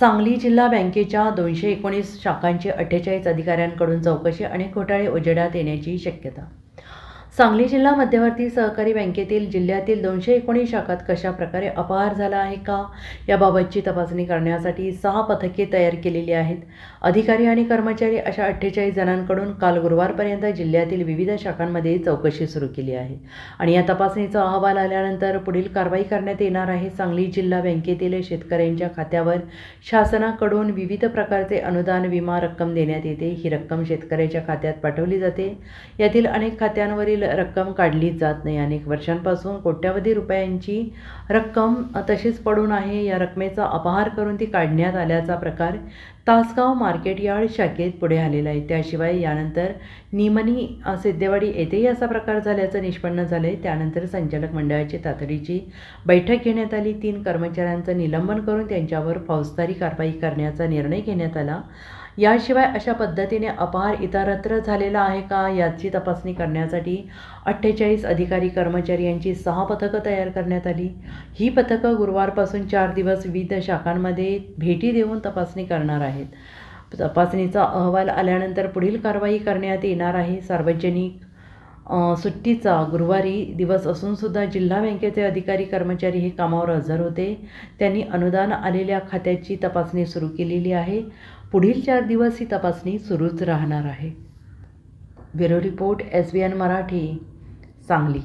सांगली जिल्हा बँकेच्या दोनशे एकोणीस शाखांची अठ्ठेचाळीस अधिकाऱ्यांकडून चौकशी आणि घोटाळे उजेडात येण्याची शक्यता. सांगली जिल्हा मध्यवर्ती सहकारी बँकेतील जिल्ह्यातील दोनशे एकोणीस शाखात कशा प्रकारे अपहार झाला आहे का? याबाबतची तपासणी करण्यासाठी सहा पथके तयार केलेली आहेत. अधिकारी आणि कर्मचारी अशा अठ्ठेचाळीस जणांकडून काल गुरुवारपर्यंत जिल्ह्यातील विविध शाखांमध्ये चौकशी सुरू केली आहे. आणि या तपासणीचा अहवाल आल्यानंतर पुढील कारवाई करण्यात येणार आहे. सांगली जिल्हा बँकेतील शेतकऱ्यांच्या खात्यावर शासनाकडून विविध प्रकारचे अनुदान विमा रक्कम देण्यात येते. ही रक्कम शेतकऱ्याच्या खात्यात पाठवली जाते. यातील अनेक खात्यांवरील रक्कम काढलीच जात नाही. अनेक वर्षांपासून कोट्यवधी रुपयांची रक्कम तशीच पडून आहे. या रकमेचा अपहार करून ती काढण्यात आल्याचा प्रकार तासगाव मार्केट यार्ड शाखेत पुढे आलेला आहे. त्याशिवाय यानंतर निमनी सिद्धेवाडी येथेही असा प्रकार झाल्याचं निष्पन्न झालं आहे त्यानंतर संचालक मंडळाची तातडीची बैठक घेण्यात आली. तीन कर्मचाऱ्यांचं निलंबन करून त्यांच्यावर फौजदारी कारवाई करण्याचा निर्णय घेण्यात आला. याशिवाय अशा पद्धतीने अपहार इतरत्र झालेला आहे का याची तपासणी करण्यासाठी अठ्ठेचाळीस अधिकारी कर्मचारी यांची सहा पथकं तयार करण्यात आली. ही पथकं गुरुवारपासून चार दिवस विविध शाखांमध्ये भेटी देऊन तपासणी करणार आहेत. तपासणीचा अहवाल आल्यानंतर पुढील कारवाई करण्यात येणार आहे. सार्वजनिक सुट्टीचा गुरुवारी दिवस असूनसुद्धा जिल्हा बँकेचे अधिकारी कर्मचारी हे कामावर हजर होते. त्यांनी अनुदान आलेल्या खात्याची तपासणी सुरू केलेली आहे. पुढील चार दिवस ही तपासणी सुरूच राहणार आहे. Bureau report S B N Marathi Sangli.